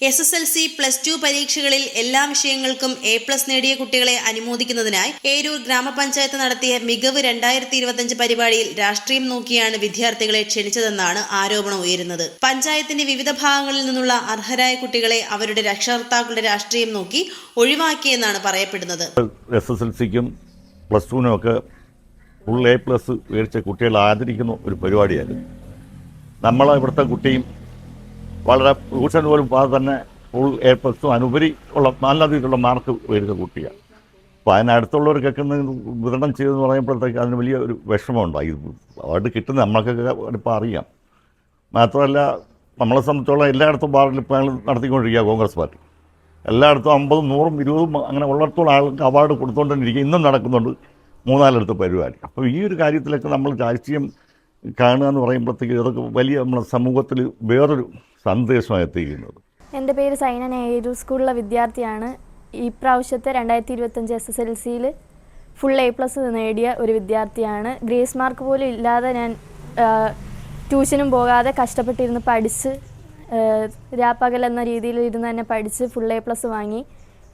S S L C plus two പരീക്ഷകളിൽ എല്ലാ വിഷയങ്ങൾക്കും എ പ്ലസ് നേടിയ കുട്ടികളെ അനുമോദിക്കുന്നതിനായി ഏരൂർ ഗ്രാമപഞ്ചായത്ത് നടത്തിയ മികവ് രണ്ടായിരത്തി ഇരുപത്തിയഞ്ച് പരിപാടിയിൽ രാഷ്ട്രീയം നോക്കിയാണ് വിദ്യാർത്ഥികളെ ക്ഷണിച്ചതെന്നാണ് ആരോപണം ഉയരുന്നത്. പഞ്ചായത്തിന്റെ വിവിധ ഭാഗങ്ങളിൽ നിന്നുള്ള അർഹരായ കുട്ടികളെ അവരുടെ രക്ഷകർത്താക്കളുടെ രാഷ്ട്രീയം നോക്കി ഒഴിവാക്കിയെന്നാണ് പറയപ്പെടുന്നത്. എസ് എസ് എൽ സിക്കും പ്ലസ് ടുവിനും ഒക്കെ ഫുൾ എ പ്ലസ് മേടിച്ച കുട്ടികളെ ആദരിക്കുന്ന ഒരു പരിപാടിയായിരുന്നു. നമ്മളെ ഇവിടുത്തെ കുട്ടിയും വളരെ ട്യൂഷൻ പോലും പോകാതെ തന്നെ ഫുൾ എ പ്ലസും അനുപരി ഉള്ള നല്ല രീതിയിലുള്ള മാർക്ക് വരുന്ന കുട്ടിയാണ്. അപ്പോൾ അതിനടുത്തുള്ളവർക്കൊക്കെ വിതരണം ചെയ്തെന്ന് പറയുമ്പോഴത്തേക്ക് അതിന് വലിയ ഒരു വിഷമമുണ്ടായി അവാർഡ് കിട്ടുന്ന നമ്മൾക്കൊക്കെ ഇപ്പോൾ അറിയാം. മാത്രമല്ല നമ്മളെ സംബന്ധിച്ചോളം എല്ലായിടത്തും ബാറിൽ ഇപ്പോൾ ഞങ്ങൾ നടത്തിക്കൊണ്ടിരിക്കുക കോൺഗ്രസ് പാർട്ടി. എല്ലായിടത്തും അമ്പതും നൂറും ഇരുപതും അങ്ങനെ ഉള്ളിടത്തോളം ആൾക്ക് അവാർഡ് കൊടുത്തുകൊണ്ടിരിക്കുക ഇന്നും നടക്കുന്നുണ്ട് മൂന്നാലിടത്ത് പരിപാടി. അപ്പോൾ ഈ ഒരു കാര്യത്തിലൊക്കെ നമ്മൾ രാഷ്ട്രീയം കാണുക എന്ന് പറയുമ്പോഴത്തേക്ക് ഇതൊക്കെ വലിയ നമ്മുടെ സമൂഹത്തിൽ വേറൊരു സന്ദേശമാണ് എത്തിക്കുന്നത് എന്റെ പേര് സൈന നെഹ്റു സ്കൂളിലെ വിദ്യാർത്ഥിയാണ്. ഈ പ്രാവശ്യത്തെ രണ്ടായിരത്തി ഇരുപത്തഞ്ച് എസ് എസ് എൽ സിയിൽ ഫുൾ എ പ്ലസ് നേടിയ ഒരു വിദ്യാർത്ഥിയാണ്. ഗ്രേസ് മാർക്ക് പോലും ഇല്ലാതെ ഞാൻ ട്യൂഷനും പോകാതെ കഷ്ടപ്പെട്ടിരുന്ന് പഠിച്ച് രാപ്പകൽ എന്ന രീതിയിൽ ഇരുന്ന് തന്നെ പഠിച്ച് ഫുൾ എ പ്ലസ് വാങ്ങി.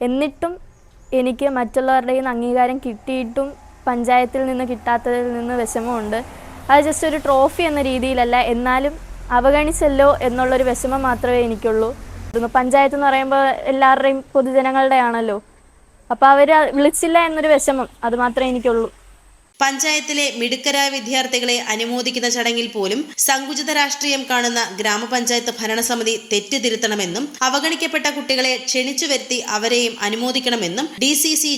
എന്നിട്ടും എനിക്ക് മറ്റുള്ളവരുടെ നിന്ന് അംഗീകാരം കിട്ടിയിട്ടും പഞ്ചായത്തിൽ നിന്ന് കിട്ടാത്തതിൽ നിന്ന് വിഷമമുണ്ട്. അത് ജസ്റ്റ് ഒരു ട്രോഫി എന്ന രീതിയിലല്ല. എന്നാലും അവഗണിച്ചല്ലോ എന്നുള്ളൊരു വിഷമം മാത്രമേ എനിക്കുള്ളൂ. പഞ്ചായത്ത് എന്ന് പറയുമ്പോൾ എല്ലാവരുടെയും പൊതുജനങ്ങളുടെ ആണല്ലോ അപ്പോൾ അവർ വിളിച്ചില്ല എന്നൊരു വിഷമം അത് മാത്രമേ എനിക്കുള്ളൂ. പഞ്ചായത്തിലെ മിടുക്കരായ വിദ്യാർത്ഥികളെ അനുമോദിക്കുന്ന ചടങ്ങിൽ പോലും സങ്കുചിത രാഷ്ട്രീയം കാണുന്ന ഗ്രാമപഞ്ചായത്ത് ഭരണസമിതി തെറ്റുതിരുത്തണമെന്നും അവഗണിക്കപ്പെട്ട കുട്ടികളെ ക്ഷണിച്ചു വരുത്തി അവരെയും അനുമോദിക്കണമെന്നും D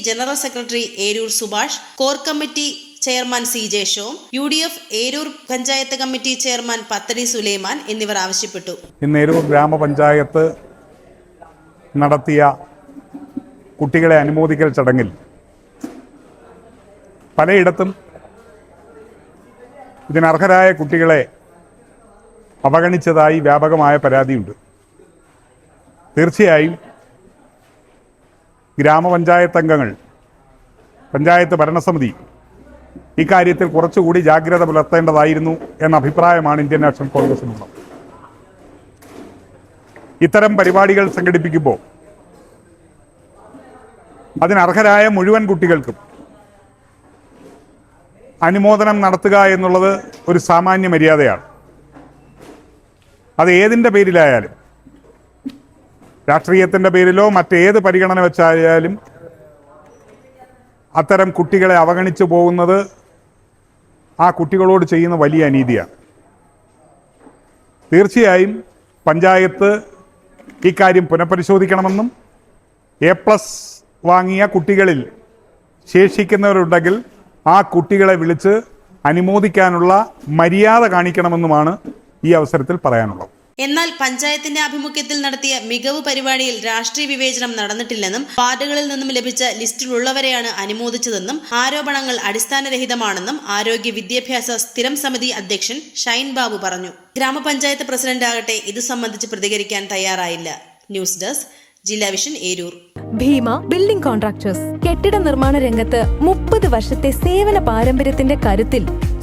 general secretary Eroor Subhash core committee chairman C J Shom U D F Eroor panchayat committee chairman Pathadi Sulaiman എന്നിവർ ആവശ്യപ്പെട്ടു. ഇന്ന് ഏരൂർ ഗ്രാമപഞ്ചായത്ത് നടത്തിയ കുട്ടികളെ അനുമോദിക്കൽ ചടങ്ങിൽ പലയിടത്തും ഇതിനർഹരായ കുട്ടികളെ അവഗണിച്ചതായി വ്യാപകമായ പരാതിയുണ്ട്. തീർച്ചയായും ഗ്രാമപഞ്ചായത്ത് അംഗങ്ങൾ പഞ്ചായത്ത് ഭരണസമിതി ഇക്കാര്യത്തിൽ കുറച്ചുകൂടി ജാഗ്രത പുലർത്തേണ്ടതായിരുന്നു എന്ന അഭിപ്രായമാണ് ഇന്ത്യൻ നാഷണൽ കോൺഗ്രസിനുള്ളത്. ഇത്തരം പരിപാടികൾ സംഘടിപ്പിക്കുമ്പോൾ അതിനർഹരായ മുഴുവൻ കുട്ടികൾക്കും അനുമോദനം നടത്തുക എന്നുള്ളത് ഒരു സാമാന്യ മര്യാദയാണ്. അത് ഏതിന്റെ പേരിലായാലും രാഷ്ട്രീയത്തിന്റെ പേരിലോ മറ്റേത് പരിഗണന വെച്ചായാലും അത്തരം കുട്ടികളെ അവഗണിച്ചു പോകുന്നത് ആ കുട്ടികളോട് ചെയ്യുന്ന വലിയ അനീതിയാണ് തീർച്ചയായും പഞ്ചായത്ത് ഇക്കാര്യം പുനഃപരിശോധിക്കണമെന്നും എ പ്ലസ് വാങ്ങിയ കുട്ടികളിൽ ശേഷിക്കുന്നവരുണ്ടെങ്കിൽ ആ കുട്ടികളെ വിളിച്ച് അനുമോദിക്കാനുള്ള മര്യാദ കാണിക്കണമെന്നുമാണ് ഈ അവസരത്തിൽ പറയാനുള്ളത്. എന്നാൽ പഞ്ചായത്തിന്റെ ആഭിമുഖ്യത്തിൽ നടത്തിയ മികവ് പരിപാടിയിൽ രാഷ്ട്രീയ വിവേചനം നടന്നിട്ടില്ലെന്നും വാർഡുകളിൽ നിന്നും ലഭിച്ച ലിസ്റ്റിലുള്ളവരെയാണ് അനുമോദിച്ചതെന്നും ആരോപണങ്ങൾ അടിസ്ഥാനരഹിതമാണെന്നും ആരോഗ്യ വിദ്യാഭ്യാസ സ്ഥിരം സമിതി അധ്യക്ഷൻ ഷൈൻ ബാബു പറഞ്ഞു. ഗ്രാമപഞ്ചായത്ത് പ്രസിഡന്റ് ആകട്ടെ ഇത് സംബന്ധിച്ച് പ്രതികരിക്കാൻ തയ്യാറായില്ല. ന്യൂസ് ഡെസ്ക് ജില്ലാ vision Eroor. Bhima building contractors. കെട്ടിട നിർമ്മാണ രംഗത്ത് മുപ്പത് വർഷത്തെ സേവന പാരമ്പര്യത്തിന്റെ കരുത്തിൽ